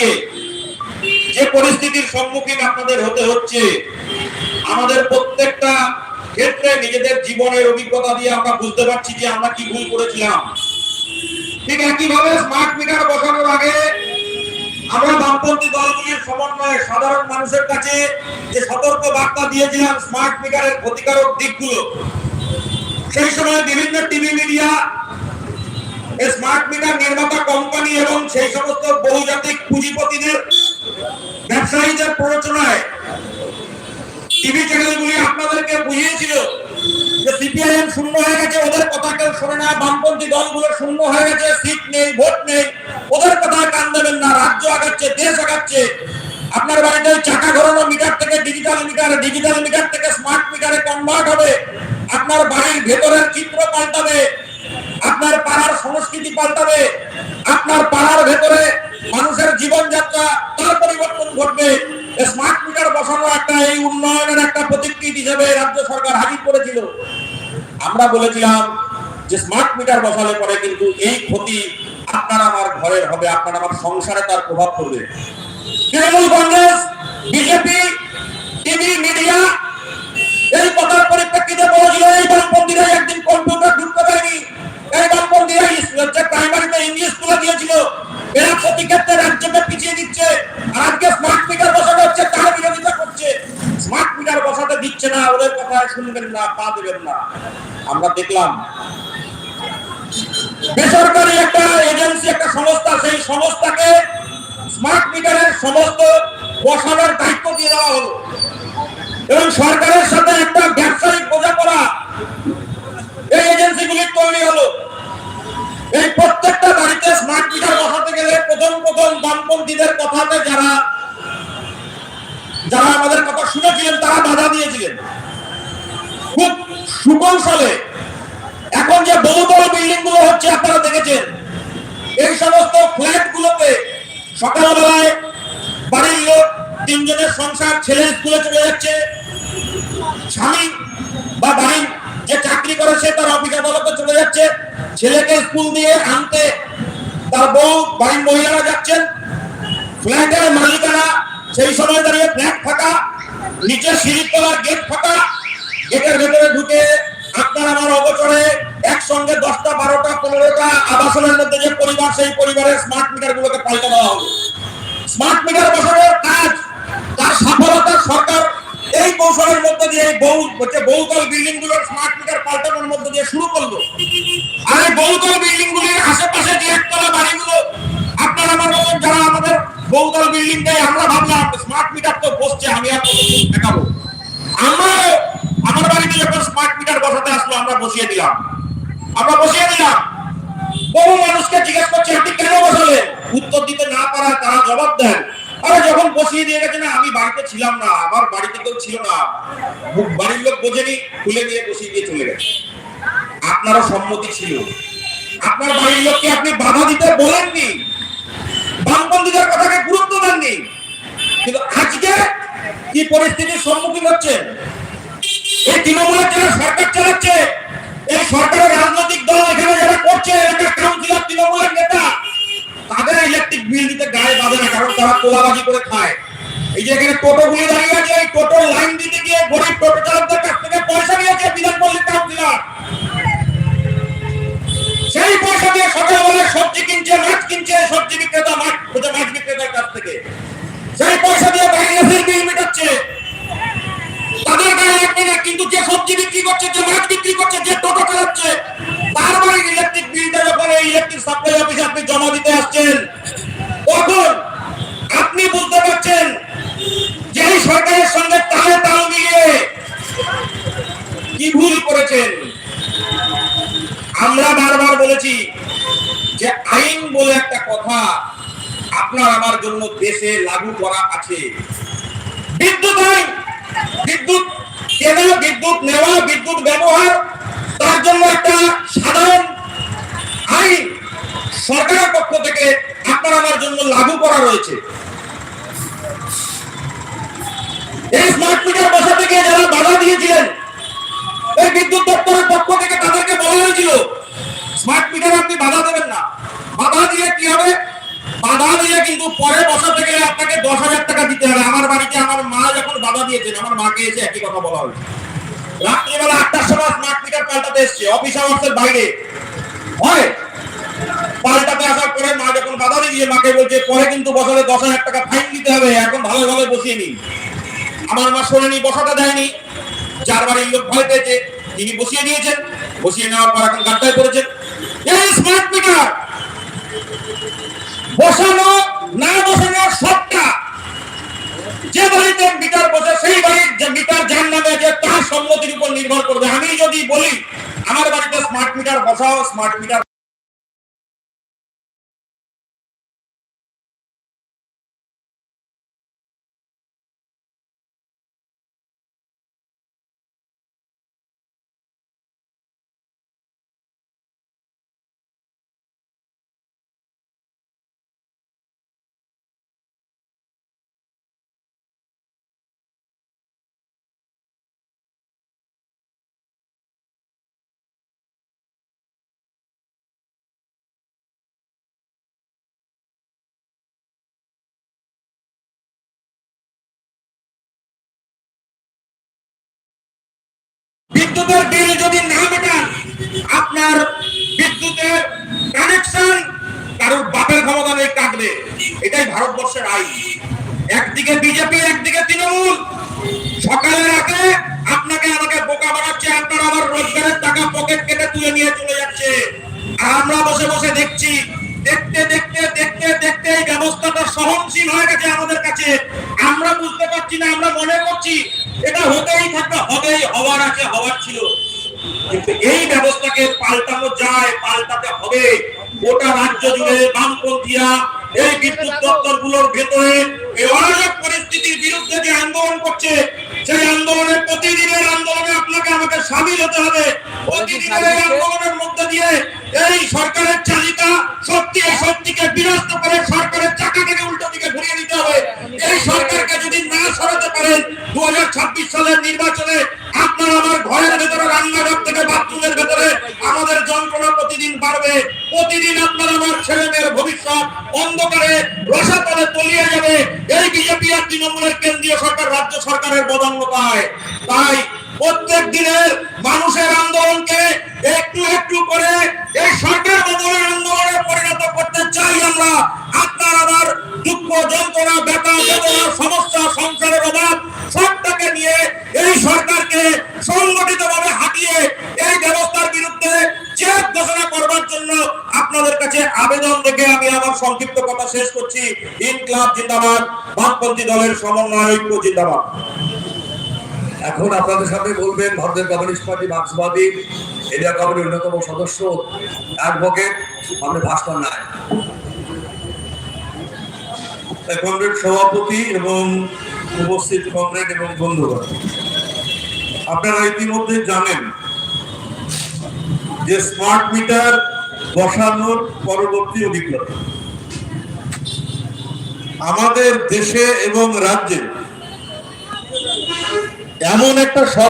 দাঁড়িয়ে যে পরিস্থিতির সম্মুখীন আপনাদের হতে হচ্ছে, আমাদের প্রত্যেকটা ক্ষেত্রে নিজেদের জীবনের অভিজ্ঞতা দিয়ে আমরা বুঝতে পারছি যে আমরা কি ভুল করেছিলাম। ঠিক একইভাবে স্মার্ট মিটার বসানোর আগে আমরা বামপন্থী দলগুলির সমন্বয়ে সাধারণ মানুষের কাছে যে সতর্ক বার্তা দিয়েছিলাম স্মার্ট মিটারের ক্ষতিকারক দিকগুলো, সেই সময় বিভিন্ন টিভি মিডিয়া স্মার্ট মিটার নির্মাতা কোম্পানি এবং সেই সমস্ত বহুজাতিক পুঁজিপতিদের ব্যবসায়ীদের প্ররোচনায় টিভি চ্যানেলগুলি আপনাদেরকে বুঝিয়েছিল যে সিপিআইএম শূন্য হয়ে গেছে, ওদের কথা কেউ শোনে না, বামপন্থী দলগুলো শূন্য হয়ে গেছে সিট নেই ভোট নেই, ওদের কথা কান দেবেন না, রাজ্য আগাচ্ছে, দেশ আগাচ্ছে। আপনার বাড়িতে চাকা ঘোরানো মিটার থেকে ডিজিটাল মিটার ডিজিটাল মিটার থেকে স্মার্ট মিটারে কনভার্ট হবে। আপনার বাড়ির ভেতরের চিত্র পাল্টাবে। আপনার পাড়ার সংস্কৃতি পাল্টাবে, আপনার পাড়ার ভেতরে মানুষের জীবনযাত্রা তার পরিবর্তন ঘটবে। স্মার্ট মিটার বসানো একটা, এই উন্নয়নের একটা প্রতিকৃতি হিসেবে রাজ্য সরকার হাজির করেছিল। আমরা বলেছিলাম যে স্মার্ট মিটার বসালে পরে কিন্তু এই ক্ষতি আপনার আমার ঘরের হবে, আপনার আমার সংসারে তার প্রভাব পড়বে। Trinamool Congress, BJP, TV, media শুনবেন না, পা দেবেন না। আমরা দেখলাম, বেসরকারি একটা এজেন্সি, একটা সংস্থা, সেই সংস্থাকে স্মার্ট মিটারের সমস্ত বসানোর দায়িত্ব দিয়ে দেওয়া হলো। এবং সরকারের সাথে একটা ব্যবসায়িক বোঝাপড়া এই এজেন্সিগুলি তৈরি হলো। এই প্রত্যেকটা বাড়িতে স্মার্ট মিটার বসাতে গেলে প্রথম প্রথম বামপন্থীদের কথাতে যারা যারা আমাদের কথা শুনেছিলেন, তারা বাধা দিয়েছিলেন। খুব সুকৌশলে এখন যে বহুতল বিল্ডিংগুলো হচ্ছে আপনারা দেখেছেন, এই সমস্ত ফ্ল্যাট গুলোতে সকালবেলায় বাড়ির লোক তিনজনের সংসার, ছেলে স্কুলে চলে যাচ্ছে। স্বামী বা বাড়ির যে চাকরি করে সে তার অফিস আদালতে চলে যাচ্ছে। ছেলেকে স্কুল দিয়ে আনতে তার বউ, বাড়ির মহিলারা যাচ্ছেন। ফ্ল্যাটের মালিকারা সেই সময় দাঁড়িয়ে ফ্ল্যাট ফাঁকা নিচে সিঁড়ির তলার গেট ফাঁকা। গেটের ভেতরে ঢুকে আপনার আমার অবচরে একসঙ্গে দশটা, বারোটা, পনেরোটা আবাসনের মধ্যে যে পরিবার, সেই পরিবারের স্মার্ট মিটার গুলোকে পাল্টে দেওয়া হবে। স্মার্ট মিটার বসানোর কাজ, তার সফলতা সরকার এই কৌশলের মধ্যে দিয়ে বহু, হচ্ছে বহুতল বিল্ডিংগুলোর স্মার্ট মিটার পাল্টানোর মধ্যে দিয়ে শুরু করল। আর এই বহুতল বিল্ডিং গুলির আশেপাশে যে একতলা বাড়িগুলো, আপনার আমার মতন যারা আমাদের বহুতল বিল্ডিং দেয়, আমরা ভাবলাম স্মার্ট মিটার তো বসছে, আমি আর দেখাবো? আমরা বাড়িতে যখন স্মার্ট মিটার বসাতে আসলো? আমরা বসিয়ে দিলাম। আমরা বসিয়ে দিলাম। বহু মানুষকে জিজ্ঞেস করছে, আপনি কেন বসালেন উত্তর দিতে না পারায় তারা জবাব দেন, আরে যখন বসিয়ে দিয়ে গেছে না, আমি বাড়িতে ছিলাম না, আমার বাড়িতে কেউ ছিল না। বাড়ির লোক বোঝেনি, খুলে নিয়ে বসিয়ে দিয়ে চলে গেছে। আপনারও সম্মতি ছিল। আপনার বাড়ির লোককে আপনি বাধা দিতে বলেননি। বামপন্থীদের কথাকে গুরুত্ব দেননি। কিন্তু আজকে কি পরিস্থিতির সম্মুখীন হচ্ছেন? এই তৃণমূলের যারা সরকার চালাচ্ছে। এই সরকারের রাজনৈতিক দল এখানে যারা করছে কাউন্সিলর তৃণমূলের নেতা, তাদের ইলেকট্রিক বিল দিতে গায়ে বাঁধে না, কারণ তারা তোলাবাজি করে খায়। এই যে এখানে টোটো গুলি দাঁড়িয়ে আছে, এই টোটো লাইন দিতে গিয়ে গরিব টোটো চালকদের কাছ থেকে পয়সা নিয়েছে বিধানপল্লীর কাউন্সিলর। সেই পয়সা দিয়ে সকালবেলা সবজি কিনছে, মাছ কিনছে, সবজি বিক্রেতা, মাছ মাছ বিক্রেতার কাছ থেকে। সেই পয়সা দিয়ে বাইরে বিল মেটাচ্ছে তাদের গায়ে লাগবে না কিন্তু যে সবজি বিক্রি করছে যে মাছ বিক্রি করছে যে টোটো চালাচ্ছে তার বাড়ির ইলেকট্রিক বিলটা যখন এই ইলেকট্রিক সাপ্লাই অফিসে আপনি জমা দিতে আসছেন। তখন আপনি বুঝতে পারছেন যে সরকারের সঙ্গে মিলিয়ে কি ভুল করেছেন? আমরা বারবার বলেছি যে আইন বলে একটা কথা আপনার আমার জন্য দেশে লাগু করা আছে। বিদ্যুৎ আইন, বিদ্যুৎ বিদ্যুৎ নেওয়া, বিদ্যুৎ ব্যবহার একটা সাধারণ আইন সরকারের পক্ষ থেকে আপনার আমার জন্য লাগু করা রয়েছে। এই স্মার্ট মিটার বসাতে গিয়ে যারা বাধা দিয়েছিলেন, এই বিদ্যুৎ দপ্তরের পক্ষ থেকে তাদেরকে বলা হয়েছিল স্মার্ট মিটার আপনি বাধা দেবেন না। বাধা দিয়ে কি হবে? বাধা দিয়ে কিন্তু পরে বসাতে গেলে আপনাকে দশ হাজার টাকা দিতে হবে। আমার বাড়িতে আমার মা যখন বাধা দিয়েছেন, আমার মাকে এসে একই কথা বলা হয়েছে। রাত্রিবেলা সময় মিটার পাল্টাতে এসছে। অফিস আওয়ার্সের বাইরে। হয়। পাল্টাতে আসার পরে মা যখন বাধা দিয়ে মাকে বলছে, পরে কিন্তু বছরে দশ হাজার টাকা ফাইন দিতে হবে, এখন ভালো ভালো বসিয়ে নিন। আমার মা শোনেনি, বসাতে দেয়নি। যার বাড়ির লোক ভয় পেয়েছে, তিনি বসিয়ে দিয়েছেন। বসিয়ে নেওয়ার পর এখন গাড্ডায় পড়েছেন। এই স্মার্ট বসানো, না বসানো সবটা যে বাড়িতে মিটার বসে সেই বাড়ির যে মিটার যার নামে আছে, তার সম্মতির উপর নির্ভর করবে। আমি যদি বলি, আমার বাড়িতে স্মার্ট মিটার বসাও স্মার্ট মিটার বিদ্যুতের বিল যদি না মেটান, আপনার বিদ্যুতের কানেকশন কারোর বাপের ক্ষমতা নেই কাটবে এটাই ভারতবর্ষের আইন। একদিকে বিজেপি, একদিকে তৃণমূল। সকালে রাতে আপনাকে আমাকে বোকা বানাচ্ছে, আপনার আমার রোজগারের টাকা পকেট কেটে তুলে নিয়ে চলে যাচ্ছে। আর আমরা বসে বসে দেখছি, দেখতে দেখতে দেখতে দেখতে এই ব্যবস্থাটা সহনশীল হয়ে গেছে আমাদের কাছে। পারছি না, আমরা মনে করছি এটা হতেই থাকবে, হবেই, হওয়ার আছে, হওয়ার ছিল। কিন্তু এই ব্যবস্থাকে পাল্টানো যায়, পাল্টাতে হবে। গোটা রাজ্য জুড়ে বামপন্থীরা এই বিদ্যুৎ দপ্তরগুলোর ভেতরে এই অরাজক পরিস্থিতির বিরুদ্ধে যে আন্দোলন করছে, সেই আন্দোলনে প্রতিদিনের আন্দোলনে আপনাকে আমাকে সামিল হতে হবে। প্রতিদিনের এই আন্দোলনের মধ্যে দিয়ে এই সরকারের চালিকা সত্যি সত্যিকে বিনষ্ট করে সরকারের চাকাটাকে উল্টো দিকে ঘুরিয়ে দিতে হবে এই সরকারকে যদি না সরাতে পারেন দু সালের নির্বাচনে আপনার আমার ঘরের ভেতরে রান্নাঘর থেকে বাথরুমের ভেতরে আমাদের যন্ত্রণা প্রতিদিন বাড়বে প্রতিদিন আপনার আমার ছেলে মেয়ের ভবিষ্যৎ অন্ধকারে রসাতলে তলিয়ে যাবে এই বিজেপি আর তৃণমূলের কেন্দ্রীয় সরকার, রাজ্য সরকারের বদান্যতায় তাই প্রত্যেক দিনের মানুষের আন্দোলনকে একটু একটু করে এই সরকার বদলের আন্দোলনে পরিণত করতে চাই আমরা। আপনার আমার দুঃখ যন্ত্রণা সমস্যা সংক্ষিপ্ত কথা শেষ করছি। ইনকলাব জিন্দাবাদ বামপন্থী দলের সমন্বয় ঐক্য জিন্দাবাদ। এখন আপনাদের সামনে বলবেন ভারতের কমিউনিস্ট পার্টি মার্ক্সবাদী এরিয়া কমিটির অন্যতম সদস্য অ্যাডভোকেট আমাদের ভাস্কর নায় কংগ্রেস সভাপতি এবং উপস্থিত কংগ্রেস এবং বন্ধুগণ আপনারা ইতিমধ্যে জানেন যে স্মার্ট মিটার বসানোর পরবর্তী অভিজ্ঞতা। আমাদের দেশে এবং রাজ্যে এমন একটা